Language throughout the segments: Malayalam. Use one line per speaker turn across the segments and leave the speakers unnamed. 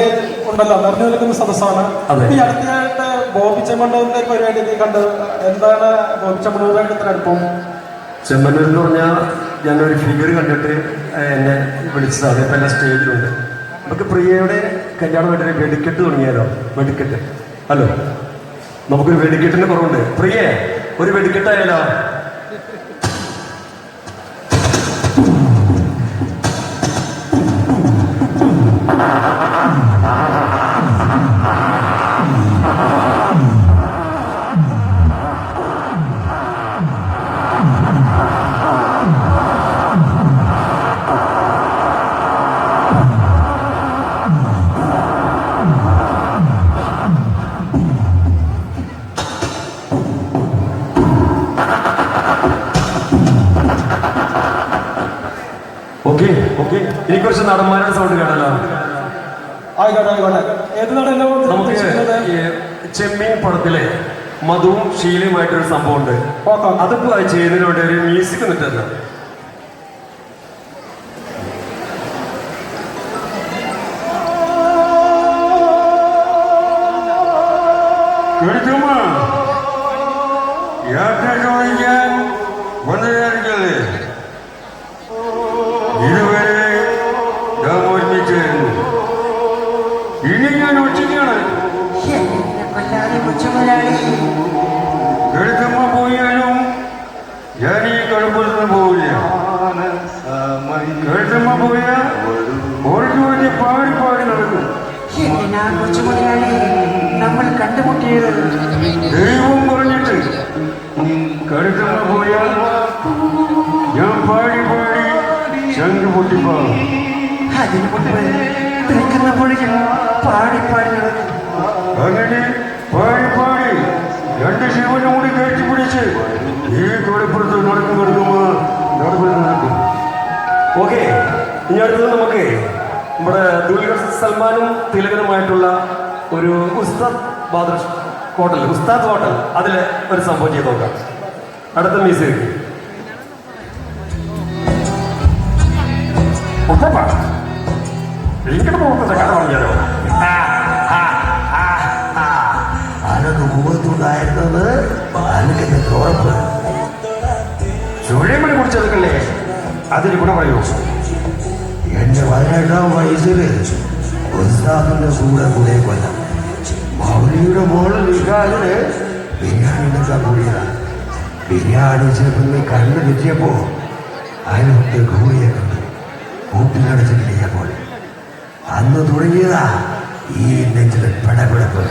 ഉണ്ടല്ലോ നിറഞ്ഞു നിൽക്കുന്ന സദസ്സാണ്. ഈ അടുത്തതായിട്ട് ബോബി ചെമ്മണ്ണൂരിന്റെ ഒരു പരിപാടി നീ കണ്ടത് എന്താണ് ബോബി ചെമ്മണ്ണൂരായിട്ട് ഇത്ര അടുപ്പം
ചെമ്മന്നൂർ എന്ന് പറഞ്ഞാൽ ഞാനൊരു ഫിഗർ കണ്ടിട്ട് എന്നെ വിളിച്ചത്. അതേപോലെ എല്ലാ സ്റ്റേജിലുണ്ട്. നമുക്ക് പ്രിയയുടെ കല്യാണം വേണ്ടി ഒരു വെടിക്കെട്ട് തുടങ്ങിയാലോ? വെടിക്കെട്ട്. ഹലോ. നമുക്കൊരു വെടിക്കെട്ടിന് കുറവുണ്ട്. പ്രിയ ഒരു വെടിക്കെട്ടായാലോ? Okay okay. ഇനി കുറച്ച് നടന്മാരുടെ സൗണ്ട് കേട്ടല്ലോ.
ആയിക്കോട്ടെ ആയിക്കോട്ടെ. ഏത് നടനെ
നമുക്ക് ഈ ചെമ്മീൻ പടത്തിലെ മധുവും ഷീലയുമായിട്ടൊരു സംഭവം
ഉണ്ട്
അതിപ്പോ ചെയ്യുന്നതിനോട് ഒരു മ്യൂസിക് നിട്ടല്ലോ
യാത്ര ചോദിക്കാൻ വന്നതായിരിക്കല്ലേ? ഇതുവരെ നാം ഒരുമിച്ചായിരുന്നു ഇനി ഞാൻ ഒറ്റയ്ക്കാണ്. കേൾക്കുമ്പോ പോയാലും ഞാൻ ഈ കടപ്പുറത്ത് പോവില്ല. കേൾക്കുമ്പോ പോയാൽ ഓർക്ക് വേണ്ടി പാടി പാടി നടക്കും.
നമ്മൾ കണ്ടുമുട്ടിയത്.
ദൈവം പറഞ്ഞിട്ട് കരുതുമ്പോ പോയാൽ ശംഖ് അതിന്
അതിനു തിരക്കുന്ന തിരക്കുന്നപ്പോഴേക്കും പാടി പാടി നടക്കും.
അങ്ങനെ പാടി പാടി രണ്ട് ശിവനും കൂടി കയറ്റി പിടിച്ച് ഈ കൊടുപ്പുറത്ത് നടക്കും നടക്കുമ്പോ നടക്കും.
ഓക്കെ ഇനി അടുത്തത് നമുക്ക് നമ്മുടെ ദുൽഖർ സൽമാനും തിലകനുമായിട്ടുള്ള ഒരു ഉസ്താദ് ബാദർ ഹോട്ടൽ ഉസ്താദ് ഹോട്ടൽ. അതിൽ ഒരു സംഭവം ചെയ്ത് നോക്കാം. അടുത്ത മ്യൂസിക് ഇങ്ങനെ പോകുന്ന കഥ പറഞ്ഞാലോ
അനക്ക് മുഖത്തുണ്ടായിരുന്നത് അനക്കിന്റെ തുറപ്പ്.
ചുഴമണി കുടിച്ചെടുക്കല്ലേ അതിന് ഗുണം പറയൂ
എന്റെ പതിനെട്ടാം വയസ്സിൽ ഉസ്താദിന്റെ കൂടെ കൂടെ കൊല്ലം. മൗലിയുടെ മോൾ നിൽക്കാതിന് ബിരിയാണി എടുക്കാൻ കൂടിയതാണ് ബിരിയാണി ചെറുപ്പം കണ്ണു കിട്ടിയപ്പോ അതിനൊക്കെ കൂടിയെ കണ്ടു കൂട്ടിലടച്ചിട്ടില്ല പോലെ അന്ന് തുടങ്ങിയതാ ഈ നെഞ്ചിലെ പിടപിടപ്പ്.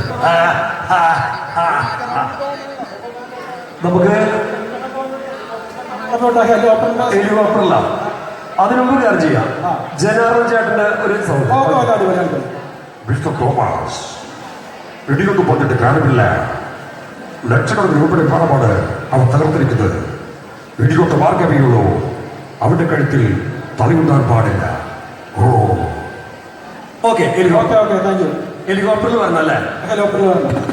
നമുക്ക് അതിനുമുമ്പ് കാര്യം ചെയ്യാം. ജനാർദ്ദൻ ചേട്ടന്റെ ഒരു
മിസ്റ്റർ തോമസ് ഇടിയൊന്നും പറഞ്ഞിട്ട് കാര്യമില്ല ലക്ഷക്കണക്കിന് രൂപയുടെ പണമാണ് അവൻ തകർത്തിരിക്കുന്നത്. ഇടികൊട്ട മാർഗമേയുള്ളൂ അവന്റെ കഴുത്തിൽ തലയുണ്ടാൻ പാടില്ല. ഓ.
Okay helicopter.
Okay thank you.
ഹെലികോപ്റ്ററിൽ വരണല്ലേ
ഹെലികോപ്റ്ററിൽ വരണം.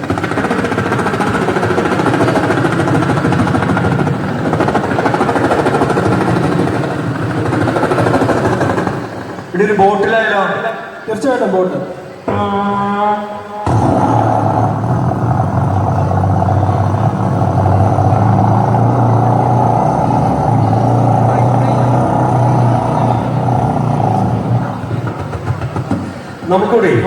ഇനി ഒരു ബോട്ടിലായാലോ?
തീർച്ചയായിട്ടും ബോട്ട്.
നമുക്കിവിടെ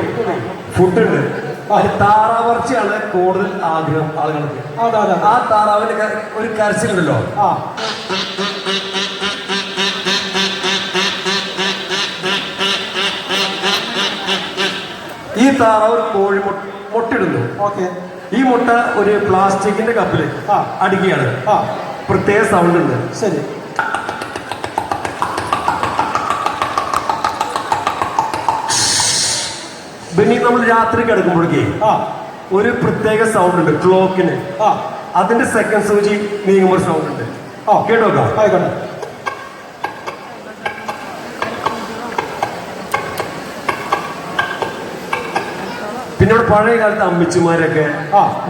ഫുഡ് ഉണ്ട് അത് താറാവർച്ചയാണ് കൂടുതൽ ആഗ്രഹം ആളുകൾക്ക്. ആ താറാവിന്റെ ഒരു കരച്ചിലുണ്ടല്ലോ.
ആ.
ഈ താറാവ് ഒരു കോഴി മുട്ട മുട്ടിടുന്നു.
ഓക്കെ.
ഈ മുട്ട ഒരു പ്ലാസ്റ്റിക്കിന്റെ കപ്പിൽ
ആ.
അടിക്കുകയാണ്.
ആ.
പ്രത്യേക സൗണ്ട് ഉണ്ട്.
ശരി.
പിന്നെ നമ്മൾ രാത്രി കിടക്കുമ്പോഴേക്കേ ഒരു പ്രത്യേക സൗണ്ട് ഉണ്ട് ക്ലോക്കിന് അതിന്റെ സെക്കൻഡ് സൂചി നീങ്ങുമ്പോൾ സൗണ്ട് ഉണ്ട്. കേട്ടോ
ആയിക്കോട്ടെ.
പിന്നെ ഇവിടെ പഴയ കാലത്ത് അമ്മച്ചിമാരൊക്കെ.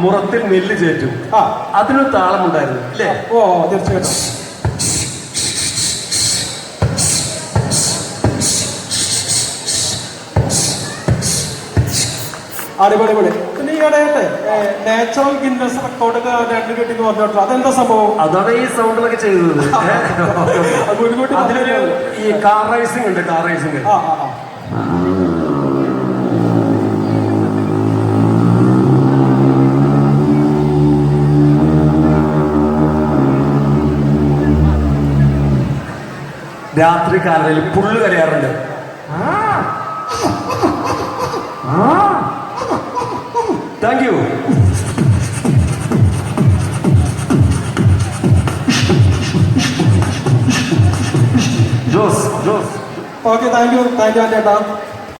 മുറത്തിൽ നെല്ല് ചേറ്റും. അതിനൊരു താളമുണ്ടായിരുന്നു അല്ലേ
ഓ തീർച്ചയായിട്ടും. അടിപൊളി പൊളി പിന്നെ നാച്ചുറൽ ഗിന്നസ് റെക്കോർഡൊക്കെ രണ്ട് കിട്ടി എന്ന് പറഞ്ഞോട്ടോ അതെന്താ സംഭവം?
അതാണ് ഈ സൗണ്ടിലൊക്കെ ചെയ്തത്. അതിലൊരു ഈ കാർ റൈസിംഗ് ഉണ്ട് കാർ റൈസിംഗ്
ആ ആ ആ.
രാത്രി കാലയിൽ പുള്ളു കരയാറുണ്ട് thank you Jose Jose
okay thank you thank you ചേട്ടാ